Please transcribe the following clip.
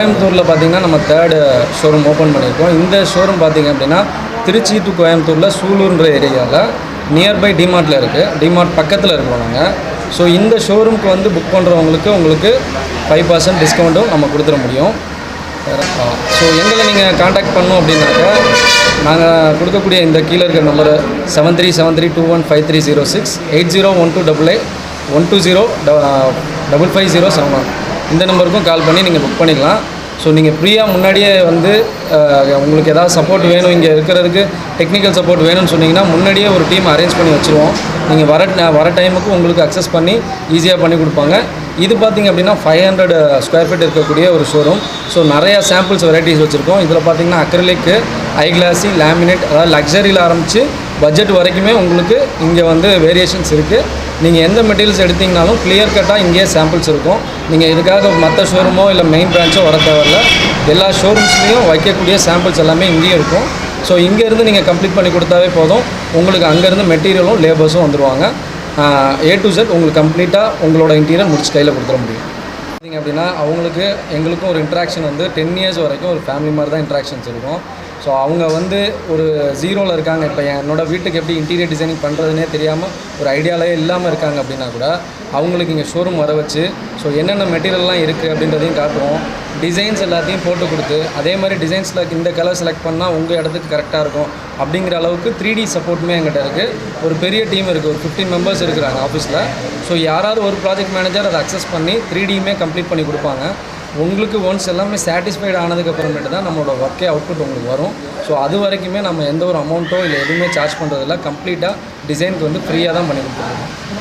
கோயம்புத்தூரில் பார்த்தீங்கன்னா நம்ம தேர்டு ஷோரூம் ஓப்பன் பண்ணியிருக்கோம். இந்த ஷோரூம் பார்த்தீங்க அப்படின்னா திருச்சி டு கோயம்புத்தூரில் சூலூர்ன்ற ஏரியாவில் நியர்பை டிமார்ட்டில் இருக்குது டிமார்ட் பக்கத்தில் இருக்கோம் நாங்கள் ஸோ இந்த ஷோரூம்க்கு வந்து புக் பண்ணுறவங்களுக்கு உங்களுக்கு ஃபைவ் பர்சன்ட் டிஸ்கவுண்ட்டும் நம்ம கொடுத்துட முடியும். ஸோ எங்களை நீங்கள் காண்டாக்ட் பண்ணோம் அப்படின்னாக்கா நாங்கள் கொடுக்கக்கூடிய இந்த கீழே இருக்கிற number seven three seven three two one five three zero six eight zero one two double eight one two zero double five zero seven one இந்த நம்பருக்கும் கால் பண்ணி நீங்கள் புக் பண்ணிக்கலாம். ஸோ நீங்கள் ஃப்ரீயாக முன்னாடியே வந்து உங்களுக்கு எதாவது சப்போர்ட் வேணும் இங்கே இருக்கிறதுக்கு டெக்னிக்கல் சப்போர்ட் வேணும்னு சொன்னீங்கன்னா முன்னாடியே ஒரு டீம் அரேஞ்ச் பண்ணி வச்சுருவோம். நீங்கள் வர வர டைமுக்கு உங்களுக்கு அக்சஸ் பண்ணி ஈஸியாக பண்ணி கொடுப்பாங்க. இது பார்த்தீங்க அப்படின்னா ஃபைவ் ஹண்ட்ரட் ஸ்கொயர் ஃபீட் இருக்கக்கூடிய ஒரு ஷோரூம் ஸோ நிறையா சாம்பிள்ஸ் வெரைட்டிஸ் வச்சுருக்கோம். இதில் பார்த்தீங்கன்னா அக்ரலிக்கு ஐ கிளாஸி லேமினேட் அதாவது லக்ஸரியில் ஆரம்பித்து பட்ஜெட் வரைக்குமே உங்களுக்கு இங்கே வந்து வேரியேஷன்ஸ் இருக்குது நீங்கள் எந்த மெட்டீரியல்ஸ் எடுத்தீங்கனாலும் கிளியர் கட்டாக இங்கேயே சாம்பிள்ஸ் இருக்கும். நீங்கள் இதுக்காக மற்ற ஷோரூமோ இல்லை மெயின் பிரான்ச்சோ வர தேவையில்ல. எல்லா ஷோரூம்ஸ்லேயும் வைக்கக்கூடிய சாம்பிள்ஸ் எல்லாமே இங்கேயும் இருக்கும். ஸோ இங்கேருந்து நீங்கள் கம்ப்ளீட் பண்ணி கொடுத்தாவே போதும். உங்களுக்கு அங்கேருந்து மெட்டீரியலும் லேபர்ஸும் வந்துடுவாங்க ஏ டு செட் உங்களுக்கு கம்ப்ளீட்டாக உங்களோட இன்டீரியர் முடிச்சு கையில் கொடுத்துட முடியும். பார்த்தீங்க அப்படின்னா அவங்களுக்கு எங்களுக்கும் ஒரு இன்ட்ராக்ஷன் வந்து டென் இயர்ஸ் வரைக்கும் ஒரு ஃபேமிலி மாதிரி தான் இன்ட்ராக்ஷன்ஸ் இருக்கும். ஸோ அவங்க வந்து ஒரு ஜீரோவில் இருக்காங்க. இப்போ என்னோட வீட்டுக்கு எப்படி இன்டீரியர் டிசைனிங் பண்ணுறதுனே தெரியாமல் ஒரு ஐடியாலே இல்லாமல் இருக்காங்க அப்படின்னா கூட அவங்களுக்கு இங்கே ஷோரூம் வர வச்சு ஸோ என்னென்ன மெட்டீரியல்லாம் இருக்குது அப்படின்றதையும் காட்டுவோம் டிசைன்ஸ் எல்லாத்தையும் போட்டு கொடுத்து அதே மாதிரி டிசைன்ஸில் இந்த கலர் செலக்ட் பண்ணால் உங்கள் இடத்துக்கு கரெக்டாக இருக்கும் அப்படிங்கிற அளவுக்கு த்ரீ டி சப்போர்ட்டுமே எங்கிட்ட இருக்குது ஒரு பெரிய டீம் இருக்குது ஒரு ஃபிஃப்டீன் மெம்பர்ஸ் இருக்கிறாங்க ஆஃபீஸில் ஸோ யாராவது ஒரு ப்ராஜெக்ட் மேனேஜர் அதை அக்சஸ் பண்ணி த்ரீ டியுமே கம்ப்ளீட் பண்ணி கொடுப்பாங்க. உங்களுக்கு ஒன்ஸ் எல்லாமே சாட்டிஸ்ஃபைடு ஆனதுக்கப்புறமேட்டு தான் நம்மளோட ஒர்க்கே அவுட்புட் உங்களுக்கு வரும். ஸோ அது வரைக்குமே நம்ம எந்த ஒரு அமௌண்ட்டோ இல்லை எதுவுமே சார்ஜ் பண்ணுறதில்ல கம்ப்ளீட்டாக டிசைனுக்கு வந்து ஃப்ரீயாக தான் பண்ணி கொடுத்துருக்கோம்.